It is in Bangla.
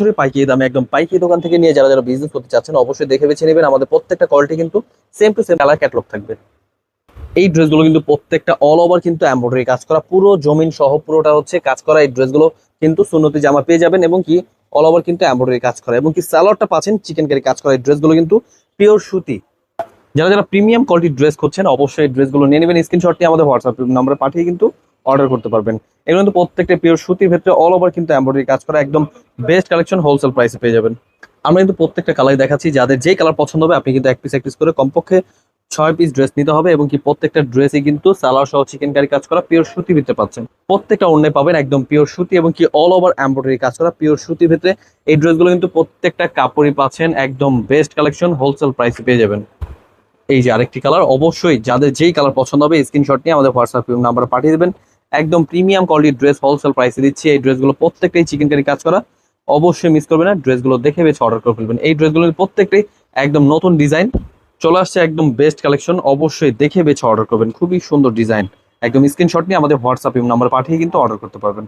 সরাসরি পাইকারি দামে একদম পাইকারি দোকান থেকে নিয়ে যারা যারা বিজনেস করতে চাচ্ছেন, অবশ্যই দেখে বেছে নেবেন। আমাদের প্রত্যেকটা কোয়ালিটি কিন্তু same to same colour catalogue থাকবে। এই ড্রেসগুলো কিন্তু প্রত্যেকটা অল ওভার কিন্তু এমব্রয়ডারি কাজ করা, পুরো জমিন সহ পুরোটা হচ্ছে কাজ করা। এই ড্রেসগুলো কিন্তু সুন্নতি জামা পেয়ে যাবেন এবং কি অল ওভার কিন্তু এমব্রয়ডারি কাজ করা। এবং কি স্যালোয়ারটা পাচ্ছেন চিকেন কারি কাজ করা। এই ড্রেসগুলো কিন্তু পিওর সুতি। যারা যারা প্রিমিয়াম কোয়ালিটির ড্রেস করছেন অবশ্যই এই ড্রেসগুলো নিয়ে নেবেন। স্ক্রিনশটটি আমাদের হোয়াটসঅ্যাপ নাম্বারে পাঠিয়ে কিন্তু অর্ডার করতে পারবেন। এগুলো কিন্তু প্রত্যেকটা পিওর সুতির ক্ষেত্রে অল ওভার কিন্তু এমব্রয়ডারি কাজ করা একদম বেস্ট কালেকশন হোলসেল প্রাইসে পেয়ে যাবেন। আমরা কিন্তু প্রত্যেকটা কালার দেখাচ্ছি, যাদের যে কালার পছন্দ হবে, আপনি কিন্তু এক পিস এক পিস করে কমপক্ষে ছয় পিস ড্রেস নিতে হবে এবং কি প্রত্যেকটা ড্রেসই কিন্তু সালোয়ার সহ চিকেন কারি কাজ করা পিওর সুতি ভিতরে পাচ্ছেন। প্রত্যেকটা অন্যে পাবেন একদম পিওর সুতি এবং কি অল ওভার এমব্রয়ডারি কাজ করা পিওর সুতি ভিতরে। এই ড্রেসগুলো কিন্তু প্রত্যেকটা কাপড়ই পাচ্ছেন, একদম বেস্ট কালেকশন হোলসেল প্রাইসে পেয়ে যাবেন। এই যে আরেকটি কালার অবশ্যই যাদের যেই কালার পছন্দ হবে স্ক্রিনশট নিয়ে আমাদের হোয়াটসঅ্যাপ নাম্বার পাঠিয়ে দেবেন। একদম প্রিমিয়াম কোয়ালিটির ড্রেস হোলসেল প্রাইসে দিচ্ছি। এই ড্রেসগুলো প্রত্যেকটাই চিকেন কারি কাজ করা। অবশ্যই মিস করবেন না। ড্রেসগুলো দেখে বেছে অর্ডার করে ফেলবেন। এই ড্রেসগুলো প্রত্যেকটাই একদম নতুন ডিজাইন চলে আসছে একদম বেস্ট কালেকশন অবশ্যই দেখে বেছে অর্ডার করবেন। খুবই সুন্দর ডিজাইন একদম স্ক্রিনশট নিয়ে আমাদের হোয়াটসঅ্যাপ নাম্বার পাঠিয়ে কিন্তু অর্ডার করতে পারবেন।